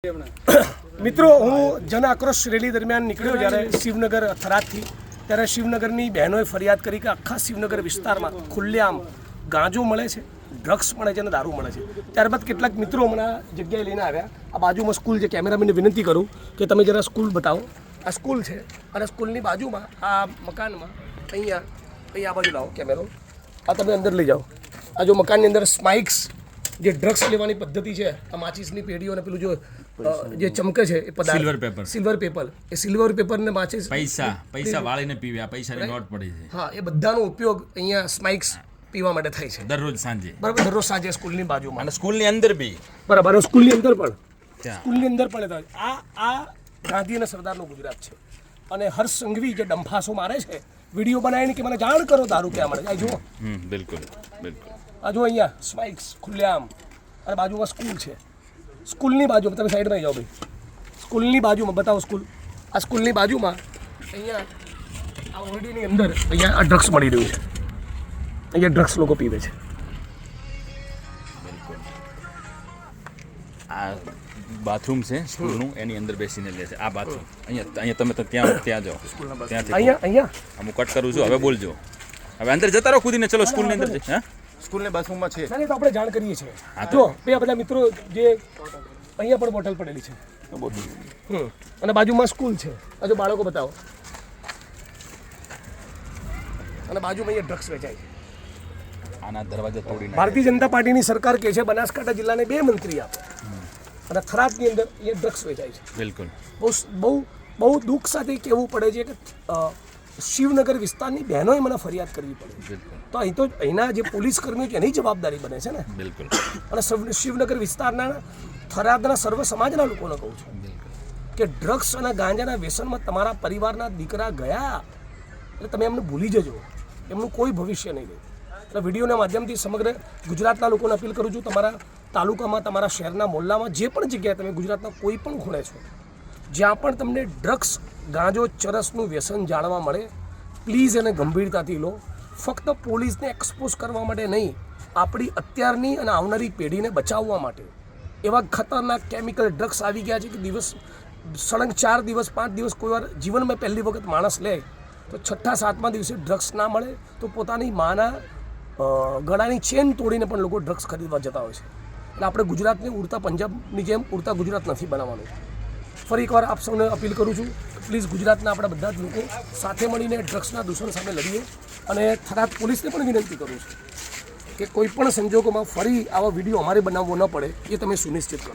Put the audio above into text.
મિત્રો, હું જન આક્રોશ રેલી દરમિયાન નીકળ્યો જ્યારે શિવનગર થરાદથી, ત્યારે શિવનગરની બહેનોએ ફરિયાદ કરી કે આખા શિવનગર વિસ્તારમાં ખુલ્લેઆમ ગાંજો મળે છે, ડ્રગ્સ મળે છે અને દારૂ મળે છે. ત્યારબાદ કેટલાક મિત્રો હમણાં જગ્યાએ લઈને આવ્યા. આ બાજુમાં સ્કૂલ છે, કેમેરામેનને વિનંતી કરું કે તમે જરા સ્કૂલ બતાવો. આ સ્કૂલ છે અને સ્કૂલની બાજુમાં, આ મકાનમાં, અહીંયા અહીંયા આ બાજુ લાવો કેમેરો. આ તમે અંદર લઈ જાઓ. આ જો મકાનની અંદર સ્માઇક્સ જે ડ્રગ્સ લેવાની પદ્ધતિ છે આ માચિસની પેઢીઓ અને પેલું જો જે ચમકે છે એ પદાર્થ. સિલ્વર પેપર સિલ્વર પેપર એ સિલ્વર પેપર ને માચીસ પૈસા પૈસા વાળીને પીવે આ પૈસાની નોટ પડી છે. હા એ બધાનો ઉપયોગ અહીંયા સ્માઇક્સ પીવા માટે થાય છે. દરરોજ સાંજે. બરાબર દરરોજ સાંજે સ્કૂલની બાજુમાં. અને સ્કૂલની અંદર બી. બરાબર સ્કૂલની અંદર પણ. સ્કૂલની અંદર પણ આ આ ગાંધી અને સરદારનું ગુજરાત છે. અને હર્ષ સંઘવી જે ડંફાસો મારે છે વીડિયો બનાવીને કે મને જાણ કરો દારૂ ક્યાં મળે જુઓ. બિલકુલ બિલકુલ. આ જો અહીંયા સ્પાઇક્સ ખુલ્લેઆમ. અને બાજુમાં સ્કૂલ છે. સ્કૂલની બાજુમાં તમે સાઈડમાં જાઓ ભાઈ. સ્કૂલની બાજુમાં બતાવો સ્કૂલ. આ સ્કૂલની બાજુમાં અહીંયા આ ઓરડીની અંદર અહીંયા આ ડ્રગ્સ મળી રહ્યું છે. અહીંયા ડ્રગ્સ લોકો પીવે છે. આ બાથરૂમ છે સ્કૂલનું. એની અંદર બેસીને લે છે. આ બાથરૂમ અહીંયા અહીંયા તમે તો ત્યાં ત્યાં જાઓ. ત્યાંથી અહીંયા અહીંયા. હું કટ કરું છું. હવે બોલજો. હવે અંદર જતા રહો કૂદીને. ચલો સ્કૂલની અંદર જઈ. હા? સ્કૂલની બાથરૂમમાં છે. ના તો આપણે જાણ કરીએ છીએ. જો બે બધા મિત્રો જે અહીંયા પણ બોટલ પડેલી છે. હમ. અને બાજુમાં સ્કૂલ છે. આ બાળકો બતાવો. અને બાજુમાં અહીંયા ડ્રગ્સ વેચાય છે. આના દરવાજા તોડીને ભારતીય જનતા પાર્ટીની સરકાર કહે છે બનાસકાંઠા જિલ્લાને બે મંત્રી આપે. અને ખરાબની અંદર એ ડ્રગ્સ વેચાય છે. બિલકુલ. બહુ બહુ બહુ દુઃખ સાથે કહેવું પડે છે કે શિવનગર વિસ્તારની બહેનોએ મને ફરિયાદ કરવી પડે. તો અહીં તો અહીંના જે પોલીસ કર્મીઓ છે એની જવાબદારી બને છે ને? બિલકુલ. અને શિવનગર વિસ્તારના થરાદના સર્વ સમાજના લોકોને કહું છું કે ડ્રગ્સ અને ગાંજાના વ્યસનમાં તમારા પરિવારના દીકરા ગયા એટલે તમે એમને ભૂલી જજો. એમનું કોઈ ભવિષ્ય નહીં રહ્યું. એટલે વિડીયોના માધ્યમથી સમગ્ર ગુજરાતના લોકોને અપીલ કરું છું તમારા તાલુકામાં તમારા શહેરના મોલ્લામાં જે પણ જગ્યાએ તમે ગુજરાતના કોઈ પણ ખૂણે છો જ્યાં પણ તમને ડ્રગ્સ, ગાંજો, ચરસનું વ્યસન જાણવા મળે પ્લીઝ એને ગંભીરતાથી લો. ફક્ત પોલીસને એક્સપોઝ કરવા માટે નહીં, આપણી અત્યારની અને આવનારી પેઢીને બચાવવા માટે. એવા ખતરનાક કેમિકલ ડ્રગ્સ આવી ગયા છે કે દિવસ, સળંગ ચાર દિવસ, પાંચ દિવસ કોઈવાર જીવનમાં પહેલી વખત માણસ લે, તો છઠ્ઠા, સાતમા દિવસે ડ્રગ્સ ના મળે, તો પોતાની માના ગળાની ચેન તોડીને પણ લોકો ડ્રગ્સ ખરીદવા જતા હોય છે. એટલે આપણે ગુજરાતને ઉડતા પંજાબની જેમ ઉડતા ગુજરાત નથી બનાવવાનું. ફરી એકવાર આપ સૌને અપીલ કરું છું પ્લીઝ ગુજરાતના આપણા બધા જ લોકો સાથે મળીને ડ્રગ્સના દૂષણ સામે લડીએ અને થરાદ પોલીસને પણ વિનંતી કરું છું કે કોઈ પણ સંજોગોમાં ફરી આવા વીડિયો અમારે બનાવવો ન પડે, એ તમે સુનિશ્ચિત કરો.